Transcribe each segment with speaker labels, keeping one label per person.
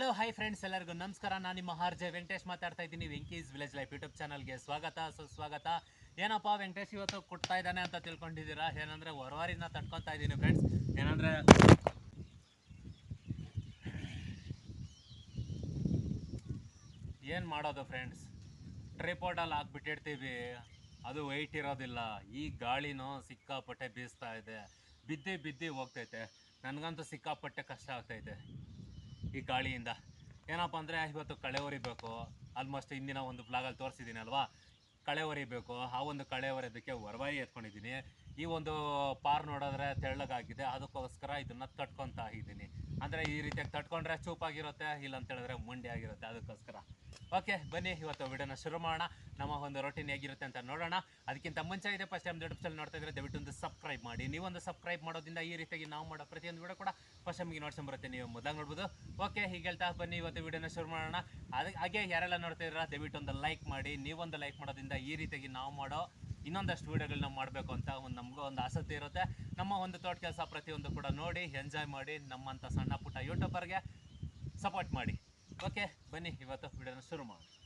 Speaker 1: Hello hi friends ಎಲ್ಲರಿಗೂ ನಮಸ್ಕಾರ. ನಾನು ನಿಮ್ಮ ಹಾರ್ಜೆ ವೆಂಕಟೇಶ್ ಮಾತಾಡ್ತಾ ಇದ್ದೀನಿ. ವೆಂಕೀಸ್ ವಿಲೇಜ್ ಲೈಫ್ ಯೂಟ್ಯೂಬ್ ಚಾನಲ್ಗೆ ಸ್ವಾಗತ. ಸುಸ್ವಾಗತ ಏನಪ್ಪ ವೆಂಕಟೇಶ್, ಇವತ್ತು ಕೊಡ್ತಾ ಇದ್ದಾನೆ ಅಂತ ತಿಳ್ಕೊಂಡಿದ್ದೀರಾ? ಏನಂದ್ರೆ ಹೊರವಾರಿನ ತಡ್ಕೊತಾ ಇದ್ದೀನಿ ಫ್ರೆಂಡ್ಸ್ ಏನಂದ್ರೆ ಏನು ಮಾಡೋದು ಫ್ರೆಂಡ್ಸ್ ಟ್ರಿಪೋರ್ಟಲ್ಲಿ ಹಾಕ್ಬಿಟ್ಟಿರ್ತೀವಿ. ಅದು ವೈಟ್ ಇರೋದಿಲ್ಲ. ಈ ಗಾಳಿನೂ ಸಿಕ್ಕಾಪಟ್ಟೆ ಬೀಸ್ತಾ ಇದೆ. ಬಿದ್ದಿ ಬಿದ್ದಿ ಹೋಗ್ತೈತೆ. ನನಗಂತೂ ಸಿಕ್ಕಾಪಟ್ಟೆ ಕಷ್ಟ ಆಗ್ತೈತೆ. ಈ ಗಾಳಿಯಿಂದ. ಏನಪ್ಪ ಅಂದರೆ ಇವತ್ತು ಕಳೆ ಹೊರಿಬೇಕು ಆಲ್ಮೋಸ್ಟ್ ಹಿಂದಿನ ಒಂದು ಬ್ಲಾಗಲ್ಲಿ ತೋರಿಸಿದ್ದೀನಿ ಅಲ್ವಾ? ಕಳೆ ಹೊರಿಬೇಕು ಆ ಒಂದು ಕಳೆ ಹೊರೆಯೋದಕ್ಕೆ ಹೊರವಾಯಿ ಎತ್ಕೊಂಡಿದ್ದೀನಿ. ಈ ಒಂದು ಪಾರ್ ನೋಡಿದ್ರೆ ತೆಳ್ಳಗಾಗಿದೆ. ಅದಕ್ಕೋಸ್ಕರ ಇದನ್ನ ತಟ್ಕೊತಾ ಇದ್ದೀನಿ. ಅಂದರೆ ಈ ರೀತಿಯಾಗಿ ತಟ್ಕೊಂಡ್ರೆ ಚೂಪಾಗಿರುತ್ತೆ ಇಲ್ಲ ಅಂತ ಹೇಳಿದ್ರೆ ಮುಂಡಿ ಆಗಿರುತ್ತೆ ಅದಕ್ಕೋಸ್ಕರ. ಓಕೆ, ಬನ್ನಿ, ಇವತ್ತು ವಿಡಿಯೋನ ಶುರು ಮಾಡೋಣ. ನಮ್ಮ ಒಂದು ರೊಟೀನ್ ಹೇಗಿರುತ್ತೆ ಅಂತ ನೋಡೋಣ. ಅದಕ್ಕಿಂತ ಮುಂಚೆ ಇದೆ ಫಸ್ಟ್ ಟೈಮ್ ಯೂಟ್ಯೂಬ್ ಚಾನಲ್ ನೋಡ್ತಾ ಇದ್ರೆ ದಯವಿಟ್ಟು ಒಂದು ಸಬ್ಸ್ಕ್ರೈಬ್ ಮಾಡಿ. ನೀವೊಂದು ಸಬ್ಸ್ಕ್ರೈಬ್ ಮಾಡೋದ್ರಿಂದ ಈ ರೀತಿಯಾಗಿ ನಾವು ಮಾಡೋ ಪ್ರತಿಯೊಂದು ವಿಡಿಯೋ ಕೂಡ ಫಸ್ಟ್ ಟೈಮ್ಗೆ ನೋಡ್ಕೊಂಬರುತ್ತೆ ನೀವು ಮೊದಲಾಗಿ ನೋಡ್ಬೋದು. ಓಕೆ, ಹೀಗೆ ಹೇಳ್ತಾ ಬನ್ನಿ, ಇವತ್ತು ವಿಡಿಯೋನ ಶುರು ಮಾಡೋಣ. ಅದಕ್ಕೆ ಹಾಗೆ ಯಾರೆಲ್ಲ ನೋಡ್ತಾ ಇದ್ರ ದಯವಿಟ್ಟು ಒಂದು ಲೈಕ್ ಮಾಡಿ. ನೀವೊಂದು ಲೈಕ್ ಮಾಡೋದ್ರಿಂದ ಈ ರೀತಿಯಾಗಿ ನಾವು ಮಾಡೋ ಇನ್ನೊಂದಷ್ಟು ವಿಡಿಯೋಗಳನ್ನ ಮಾಡಬೇಕು ಅಂತ ಒಂದು ನಮಗೂ ಒಂದು ಆಸಕ್ತಿ ಇರುತ್ತೆ. ನಮ್ಮ ಒಂದು ತೋಟ ಕೆಲಸ ಪ್ರತಿಯೊಂದು ಕೂಡ ನೋಡಿ ಎಂಜಾಯ್ ಮಾಡಿ ನಮ್ಮಂಥ ಸಣ್ಣ ಪುಟ್ಟ ಯೂಟ್ಯೂಬರ್ಗೆ ಸಪೋರ್ಟ್ ಮಾಡಿ. ಓಕೆ ಬನ್ನಿ ಇವತ್ತು ವಿಡಿಯೋನ ಶುರು ಮಾಡೋಣ.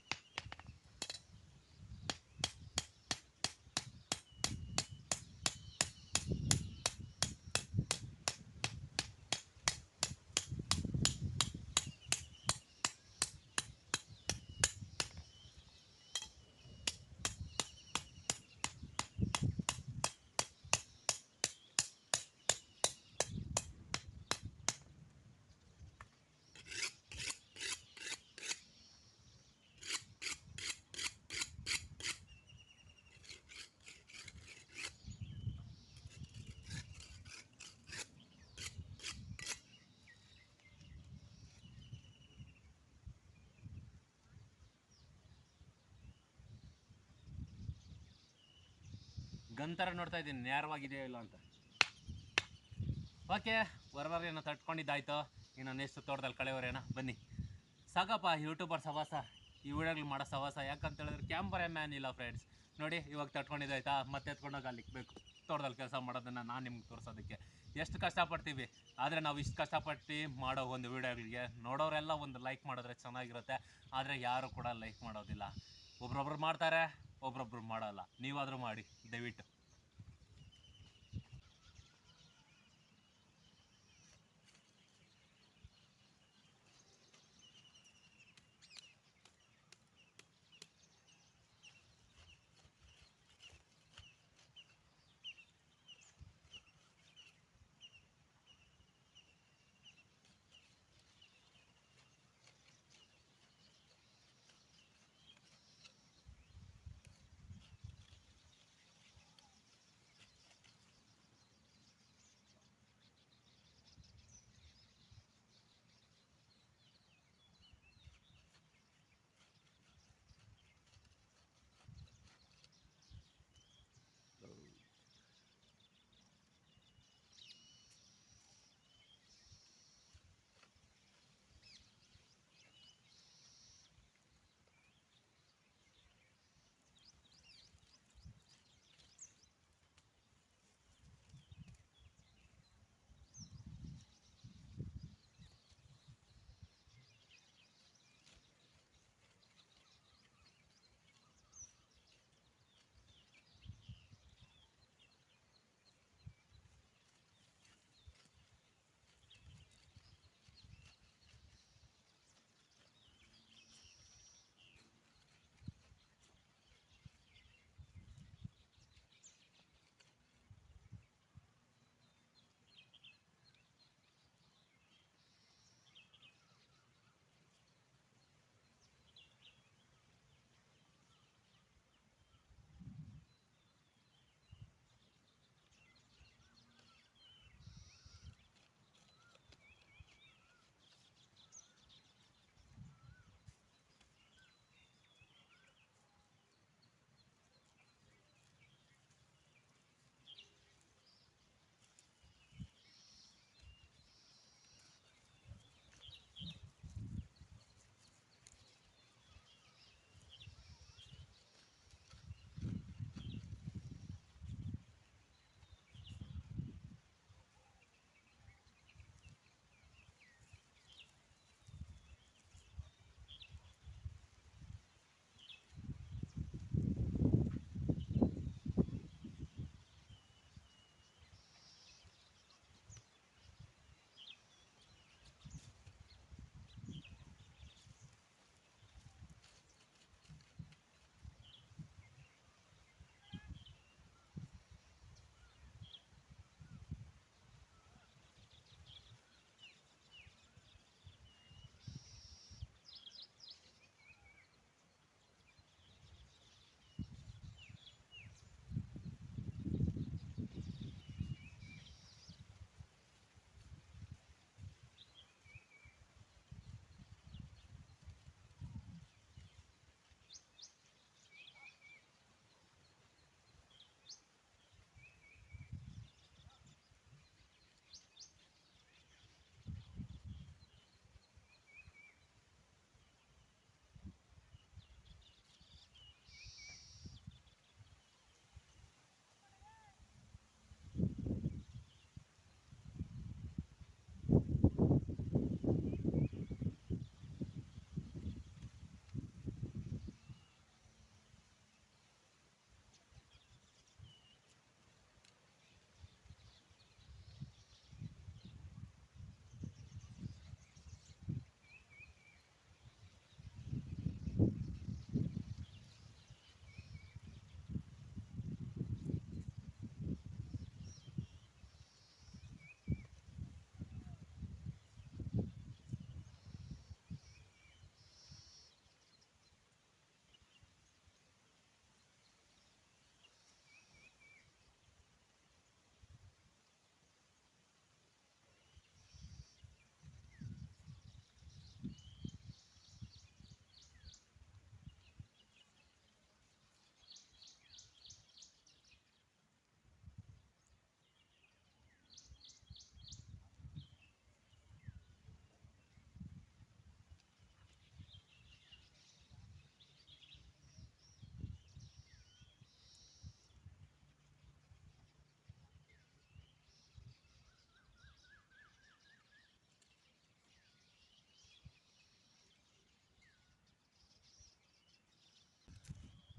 Speaker 1: ಗಂತರ ನೋಡ್ತಾ ಇದ್ದೀನಿ, ನೇರವಾಗಿದೆಯೋ ಇಲ್ಲ ಅಂತ. ಓಕೆ ಹೊರವರೆನ ತಟ್ಕೊಂಡಿದ್ದಾಯ್ತು? ಇನ್ನು ನೆಕ್ಸ್ಟ್ ತೋಟದಲ್ಲಿ ಕಳೆಯವರೇನ ಬನ್ನಿ. ಸಾಕಪ್ಪ ಯೂಟ್ಯೂಬರ್ ಸವಾಸ. ಈ ವಿಡಿಯೋಗಳು ಮಾಡೋ ಸವಾಸ. ಯಾಕಂತ ಹೇಳಿದ್ರೆ ಕ್ಯಾಮ್ರಾ ಮ್ಯಾನ್ ಇಲ್ಲ ಫ್ರೆಂಡ್ಸ್ ನೋಡಿ, ಇವಾಗ ತಟ್ಕೊಂಡಿದ್ದಾಯ್ತಾ? ಮತ್ತೆ ಎತ್ಕೊಂಡೋಗಿ ಅಲ್ಲಿ ಇಕ್ಬೇಕು ತೋಟದಲ್ಲಿ ಕೆಲಸ ಮಾಡೋದನ್ನು ನಾನು ನಿಮ್ಗೆ ತೋರಿಸೋದಕ್ಕೆ. ಎಷ್ಟು ಕಷ್ಟಪಡ್ತೀವಿ? ಆದರೆ ನಾವು ಇಷ್ಟು ಕಷ್ಟಪಟ್ಟು ಮಾಡೋ ಒಂದು ವಿಡಿಯೋಗಳಿಗೆ ನೋಡೋರೆಲ್ಲ ಒಂದು ಲೈಕ್ ಮಾಡಿದ್ರೆ ಚೆನ್ನಾಗಿರುತ್ತೆ. ಆದರೆ ಯಾರು ಕೂಡ ಲೈಕ್ ಮಾಡೋದಿಲ್ಲ. ಒಬ್ರೊಬ್ರು ಮಾಡ್ತಾರೆ, ಒಬ್ರೊಬ್ರು ಮಾಡೋಲ್ಲ. ನೀವಾದರೂ ಮಾಡಿ. ದಯವಿಟ್ಟು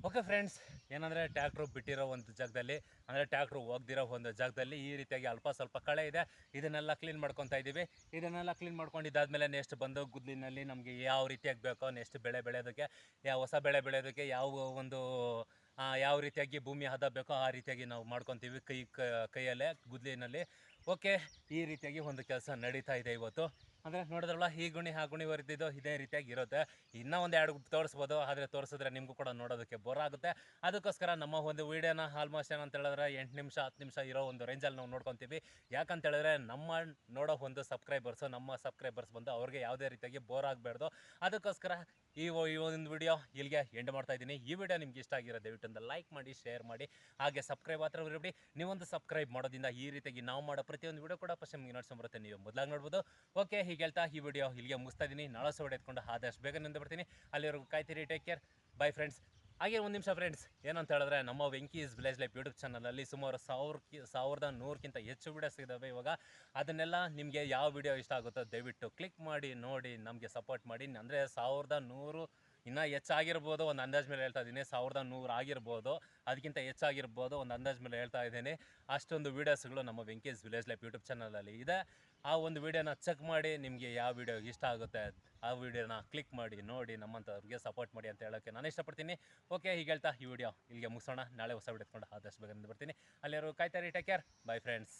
Speaker 1: ಓಕೆ ಫ್ರೆಂಡ್ಸ್ ಏನಂದರೆ ಟ್ಯಾಕ್ಟ್ರು ಬಿಟ್ಟಿರೋ ಒಂದು ಜಾಗದಲ್ಲಿ, ಅಂದರೆ ಟ್ಯಾಕ್ಟ್ರು ಹೋಗ್ದಿರೋ ಒಂದು ಜಾಗದಲ್ಲಿ ಈ ರೀತಿಯಾಗಿ ಅಲ್ಪ ಸ್ವಲ್ಪ ಕಳೆ ಇದೆ. ಇದನ್ನೆಲ್ಲ ಕ್ಲೀನ್ ಮಾಡ್ಕೊತಾ ಇದ್ದೀವಿ. ಇದನ್ನೆಲ್ಲ ಕ್ಲೀನ್ ಮಾಡ್ಕೊಂಡಿದ್ದಾದ್ಮೇಲೆ ನೆಕ್ಸ್ಟ್ ಬಂದು ಗುದ್ಲಿನಲ್ಲಿ ನಮಗೆ ಯಾವ ರೀತಿಯಾಗಿ ಬೇಕೋ ನೆಕ್ಸ್ಟ್ ಬೆಳೆ ಬೆಳೆಯೋದಕ್ಕೆ, ಯಾವ ಹೊಸ ಬೆಳೆ ಬೆಳೆಯೋದಕ್ಕೆ ಯಾವ ಒಂದು ಯಾವ ರೀತಿಯಾಗಿ ಭೂಮಿ ಹದ ಬೇಕೋ ಆ ರೀತಿಯಾಗಿ ನಾವು ಮಾಡ್ಕೊತೀವಿ ಕೈ ಕೈಯಲ್ಲೇ ಗುದ್ಲಿನಲ್ಲಿ ಓಕೆ ಈ ರೀತಿಯಾಗಿ ಒಂದು ಕೆಲಸ ನಡೀತಾ ಇದೆ ಇವತ್ತು. ಅಂದರೆ ನೋಡಿದ್ರಲ್ಲ, ಈ ಗುಣಿ, ಆ ಗುಣಿ ಬರ್ತಿದ್ದು ಇದೇ ರೀತಿಯಾಗಿ ಇರುತ್ತೆ. ಇನ್ನೂ ಒಂದು ಎರಡು ತೋರಿಸ್ಬೋದು, ಆದರೆ ತೋರಿಸಿದ್ರೆ ನಿಮಗೂ ಕೂಡ ನೋಡೋದಕ್ಕೆ ಬೋರ್ ಆಗುತ್ತೆ. ಅದಕ್ಕೋಸ್ಕರ ನಮ್ಮ ಒಂದು ವೀಡಿಯೋನ ಆಲ್ಮೋಸ್ಟ್ ಏನಂತ ಹೇಳಿದ್ರೆ, ಎಂಟು ನಿಮಿಷ, ಹತ್ತು ನಿಮಿಷ ಇರೋ ಒಂದು ರೇಂಜಲ್ಲಿ ನಾವು ನೋಡ್ಕೊತೀವಿ. ಯಾಕಂತ ಹೇಳಿದ್ರೆ, ನಮ್ಮ ನೋಡೋ ಒಂದು ಸಬ್ಸ್ಕ್ರೈಬರ್ಸು ನಮ್ಮ ಸಬ್ಸ್ಕ್ರೈಬರ್ಸ್ ಬಂದು ಅವ್ರಿಗೆ ಯಾವುದೇ ರೀತಿಯಾಗಿ ಬೋರ್ ಆಗಬಾರ್ದು. ಅದಕ್ಕೋಸ್ಕರ ಈ ಒಂದು ವಿಡಿಯೋ ಇಲ್ಲಿಗೆ ಎಂಡ್ ಮಾಡ್ತಾ ಇದ್ದೀನಿ. ಈ ವಿಡಿಯೋ ನಿಮ್ಗೆ ಇಷ್ಟ ಆಗಿರೋ ದಯವಿಟ್ಟು ಲೈಕ್ ಮಾಡಿ ಶೇರ್ ಮಾಡಿ. ಹಾಗೆ ಸಬ್ಸ್ಕ್ರೈಬ್ ಹತ್ರ ಬಿಡಿ ನೀವೊಂದು ಸಬ್ಸ್ಕ್ರೈಬ್ ಮಾಡೋದಿಂದ ಈ ರೀತಿಯಾಗಿ ನಾವು ಮಾಡೋ ಪ್ರತಿಯೊಂದು ವಿಡಿಯೋ ಕೂಡ ಫಸ್ಟ್ ನಿಮಗೆ ನೋಡ್ಸ್ಕೊಂಬರುತ್ತೆ ನೀವು ಮೊದಲಾಗಿ ನೋಡ್ಬೋದು. ಓಕೆ ಹೀಗೆ ಹೇಳ್ತಾ ಈ ವಿಡಿಯೋ ಇಲ್ಲಿಗೆ ಮುಗಿಸ್ತಾ ಇದ್ದೀನಿ. ನಾಳೆ ಸಹ ಎತ್ಕೊಂಡು ಆದಷ್ಟು ಬೇಗ ನಿಂದ ಬರ್ತೀನಿ ಅಲ್ಲಿವರೆಗೂ ಕಾಯ್ತೀರಿ ಟೇಕ್ ಕೇರ್ ಬೈ ಫ್ರೆಂಡ್ಸ್ ಹಾಗೆ ಒಂದು ನಿಮಿಷ ಫ್ರೆಂಡ್ಸ್ ಏನಂತ ಹೇಳಿದ್ರೆ ನಮ್ಮ ವೆಂಕೀಸ್ ವಿಲೇಜ್ ಲೈಫ್ ಯೂಟ್ಯೂಬ್ ಚಾನಲಲ್ಲಿ ಸುಮಾರು ಸಾವಿರ ಸಾವಿರದ ನೂರಕ್ಕಿಂತ ಹೆಚ್ಚು ವಿಡಿಯೋಸ್ ಇದ್ದಾವೆ ಇವಾಗ. ಅದನ್ನೆಲ್ಲ ನಿಮಗೆ ಯಾವ ವಿಡಿಯೋ ಇಷ್ಟ ಆಗುತ್ತೋ ದಯವಿಟ್ಟು ಕ್ಲಿಕ್ ಮಾಡಿ, ನೋಡಿ, ನಮಗೆ ಸಪೋರ್ಟ್ ಮಾಡಿ. ಅಂದರೆ ಸಾವಿರದ ನೂರು ಇನ್ನೂ ಹೆಚ್ಚಾಗಿರ್ಬೋದು, ಒಂದು ಅಂದಾಜು ಮೇಲೆ ಹೇಳ್ತಾ ಇದ್ದೀನಿ. ಸಾವಿರದ ನೂರು ಆಗಿರ್ಬೋದು, ಅದಕ್ಕಿಂತ ಹೆಚ್ಚಾಗಿರ್ಬೋದು, ಒಂದು ಅಂದಾಜು ಮೇಲೆ ಹೇಳ್ತಾ ಇದ್ದೀನಿ. ಅಷ್ಟೊಂದು ವೀಡಿಯೋಸ್ಗಳು ನಮ್ಮ ವೆಂಕೇಶ್ ವಿಲೇಜ್ ಲೈಫ್ ಯೂಟ್ಯೂಬ್ ಚಾನಲಲ್ಲಿ ಇದೆ. ಆ ಒಂದು ವೀಡಿಯೋನ ಚೆಕ್ ಮಾಡಿ ನಿಮಗೆ ಯಾವ ವೀಡಿಯೋ ಇಷ್ಟ ಆಗುತ್ತೆ, ಆ ವಿಡಿಯೋನ ಕ್ಲಿಕ್ ಮಾಡಿ, ನೋಡಿ ನಮ್ಮಂಥವ್ರಿಗೆ ಸಪೋರ್ಟ್ ಮಾಡಿ ಅಂತ ಹೇಳೋಕ್ಕೆ ನಾನು ಇಷ್ಟಪಡ್ತೀನಿ. ಓಕೆ ಹೀಗೆ ಹೇಳ್ತಾ ಈ ವಿಡಿಯೋ ಇಲ್ಲಿಗೆ ಮುಗಿಸೋಣ. ನಾಳೆ ಹೊಸ ವಿಡಿಯೋ ಎತ್ಕೊಂಡು ಆದಷ್ಟು ಬೇಗ ಬರ್ತೀನಿ. ಅಲ್ಲಿರೋ ಕಾಯ್ತಾರೆ ಟೇಕ್ ಕೇರ್ ಬೈ ಫ್ರೆಂಡ್ಸ್